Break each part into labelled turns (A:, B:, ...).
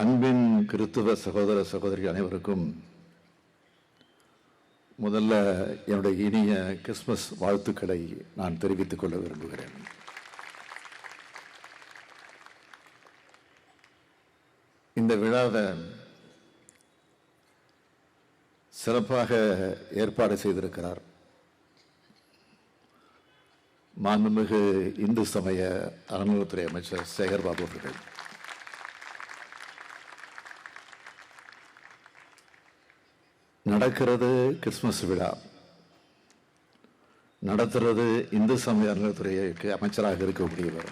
A: அன்பின் கிறித்துவ சகோதர சகோதரி அனைவருக்கும் முதல்ல என்னுடைய இனிய கிறிஸ்மஸ் வாழ்த்துக்களை நான் தெரிவித்துக் கொள்ள விரும்புகிறேன். இந்த விழாவை சிறப்பாக ஏற்பாடு செய்திருக்கிறார் மாண்புமிகு இந்து சமய அறநிலையத்துறை அமைச்சர் சேகர் பாபு அவர்கள். நடக்கிறது கிறிஸ்மஸ் விழா. நடத்துறது இந்து சமய அறநிலையத்துறைக்கு அமைச்சராக இருக்கக்கூடியவர்.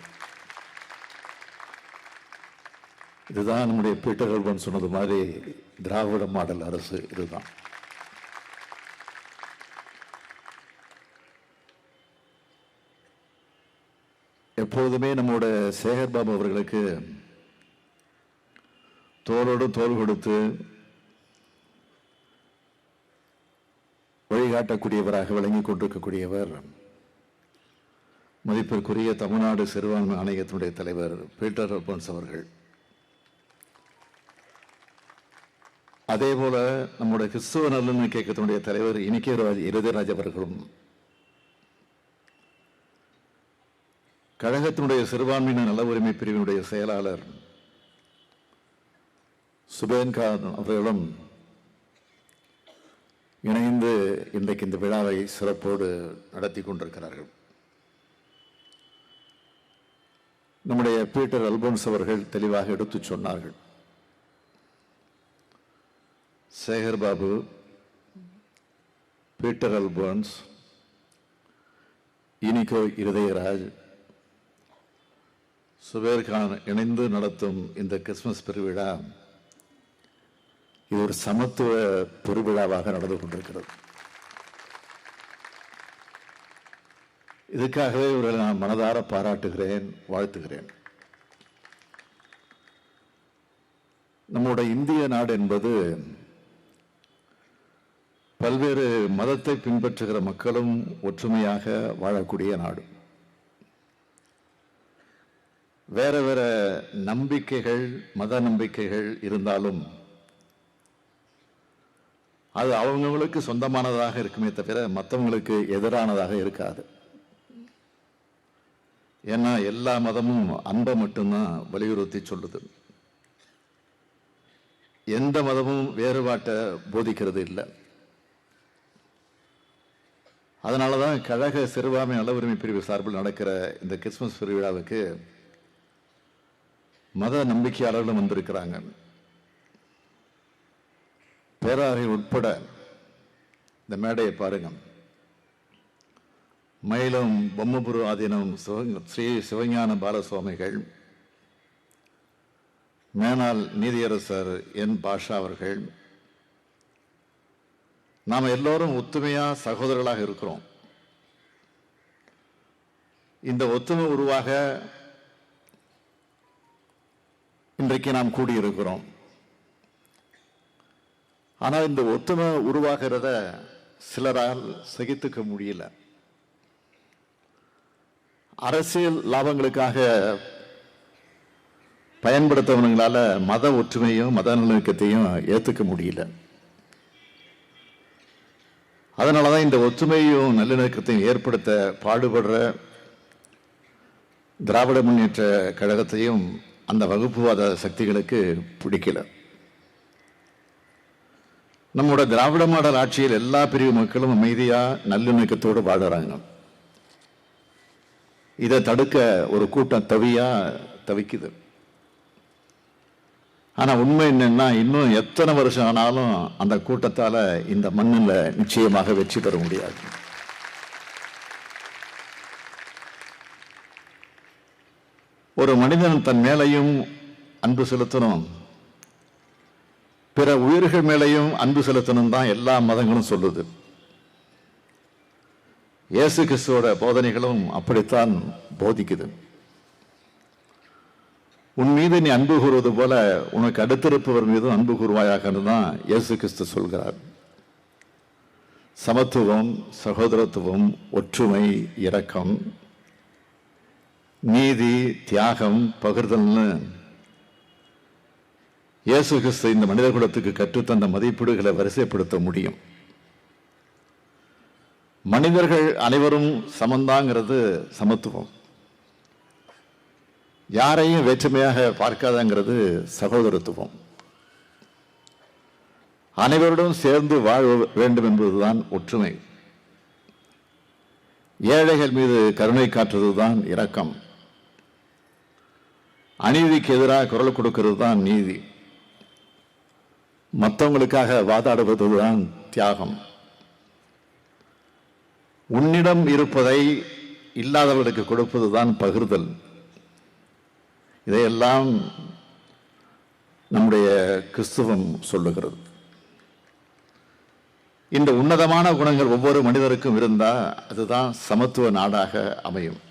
A: இதுதான் நம்முடைய பீட்டர் அல்பன் சொன்னது மாதிரி திராவிட மாடல் அரசு இதுதான். எப்பொழுதுமே நம்மோட சேகர்பாபு அவர்களுக்கு தோளோடு தோல் கொடுத்து வழிகாட்டக்கூடியவராக விளங்கி கொண்டிருக்கக்கூடியவர். மதிப்பிற்குரிய தமிழ்நாடு சிறுபான்மை ஆணையத்தினுடைய தலைவர் பீட்டர் அல்பன்ஸ் அவர்கள். அதே போல நம்முடைய கிறிஸ்துவ நல்லெண்ண இயக்கத்தினுடைய தலைவர் இனிக்கே ராஜ் இருதயராஜ் அவர்களும் கழகத்தினுடைய சிறுபான்மையின நல உரிமை பிரிவினுடைய செயலாளர் சுபேன் அவர்களும் இணைந்து இன்றைக்கு இந்த விழாவை சிறப்போடு நடத்தி கொண்டிருக்கிறார்கள். நம்முடைய பீட்டர் அல்போன்ஸ் அவர்கள் தெளிவாக எடுத்து சொன்னார்கள். Sekar Babu Peter Alphonse Inigo Irudayaraj Zubair Khan இணைந்து நடத்தும் இந்த கிறிஸ்துமஸ் பெருவிழா இது ஒரு சமத்துவ பெருவிழாவாக நடந்து கொண்டிருக்கிறது. இதுக்காகவே இவர்களை நான் மனதார பாராட்டுகிறேன் வாழ்த்துகிறேன். நம்முடைய இந்திய நாடு என்பது பல்வேறு மதத்தை பின்பற்றுகிற மக்களும் ஒற்றுமையாக வாழக்கூடிய நாடு. வேற வேற நம்பிக்கைகள் மத நம்பிக்கைகள் இருந்தாலும் அது அவங்கவுங்களுக்கு சொந்தமானதாக இருக்குமே தவிர மற்றவங்களுக்கு எதிரானதாக இருக்காது. ஏன்னா எல்லா மதமும் அன்பை மட்டும்தான் வலியுறுத்தி சொல்லுது. எந்த மதமும் வேறுபாட்டை போதிக்கிறது இல்லை. அதனால தான் கழக சிறுபான்மை நல உரிமை பிரிவு சார்பில் நடக்கிற இந்த கிறிஸ்துமஸ் திருவிழாவுக்கு மத நம்பிக்கையாளர்களும் வந்திருக்கிறாங்க. பேராரை உட்பட இந்த மேடையை பாருங்க மயிலம் பொம்மபுரு ஆதீனம் சிவ- ஸ்ரீ சிவஞான பாலசுவாமிகள் மேனால் நீதியரசர் என் பாஷா அவர்கள். நாம் எல்லோரும் ஒத்துமையாக சகோதரர்களாக இருக்கிறோம். இந்த ஒத்துமை உருவாக இன்றைக்கு நாம் கூடியிருக்கிறோம். ஆனால் இந்த ஒத்துமை உருவாகிறத சிலரால் சகித்துக்க முடியல. அரசியல் லாபங்களுக்காக பயன்படுத்தவங்களால மத ஒற்றுமையும் மத நல்லிணக்கத்தையும் ஏற்றுக்க முடியல. அதனாலதான் இந்த ஒற்றுமையும் நல்லிணக்கத்தையும் ஏற்படுத்த பாடுபடுற திராவிட முன்னேற்ற கழகத்தையும் அந்த வகுப்புவாத சக்திகளுக்கு பிடிக்கல. நம்மோட திராவிட மாடல் ஆட்சியில் எல்லா பிரிவு மக்களும் அமைதியா நல்லிணக்கத்தோடு வாழுறாங்க. இதை தடுக்க ஒரு கூட்டம் தவியா தவிக்குது. ஆனா உண்மை என்னன்னா இன்னும் எத்தனை வருஷம் ஆனாலும் அந்த கூட்டத்தால இந்த மண்ணில் நிச்சயமாக வெற்றி பெற முடியாது. ஒரு மனிதன் தன் மேலையும் அன்பு செலுத்தணும். பிற உயிர்கள் மேலையும் அன்பு செலுத்தணும் தான் எல்லா மதங்களும் சொல்லுது. இயேசு கிறிஸ்துவோட போதனைகளும் அப்படித்தான் போதிக்குது. உன் மீது நீ அன்பு கூறுவது போல உனக்கு அடுத்திருப்பவர் மீதும் அன்பு கூறுவாயாக தான் இயேசு கிறிஸ்து சொல்கிறார். சமத்துவம் சகோதரத்துவம் ஒற்றுமை இரக்கம் நீதி தியாகம் பகிர்தல்னு இயேசு கிறிஸ்து இந்த மனித கற்றுத்தந்த மதிப்பீடுகளை வரிசைப்படுத்த முடியும். மனிதர்கள் அனைவரும் சமந்தாங்கிறது சமத்துவம். யாரையும் வேற்றுமையாக பார்க்காதங்கிறது சகோதரத்துவம். அனைவருடன் சேர்ந்து வாழ வேண்டும் என்பதுதான் ஒற்றுமை. ஏழைகள் மீது கருணை காட்டுவதுதான் இரக்கம். அநீதிக்கு எதிராக குரல் கொடுக்கிறது தான் நீதி. மற்றவங்களுக்காக வாதாடுவதுதான் தியாகம். உன்னிடம் இருப்பதை இல்லாதவர்களுக்கு கொடுப்பதுதான் பகிர்தல். இதையெல்லாம் நம்முடைய கிறிஸ்துவம் சொல்லுகிறது. இந்த உன்னதமான குணங்கள் ஒவ்வொரு மனிதருக்கும் இருந்தால் அதுதான் சமத்துவ நாடாக அமையும்.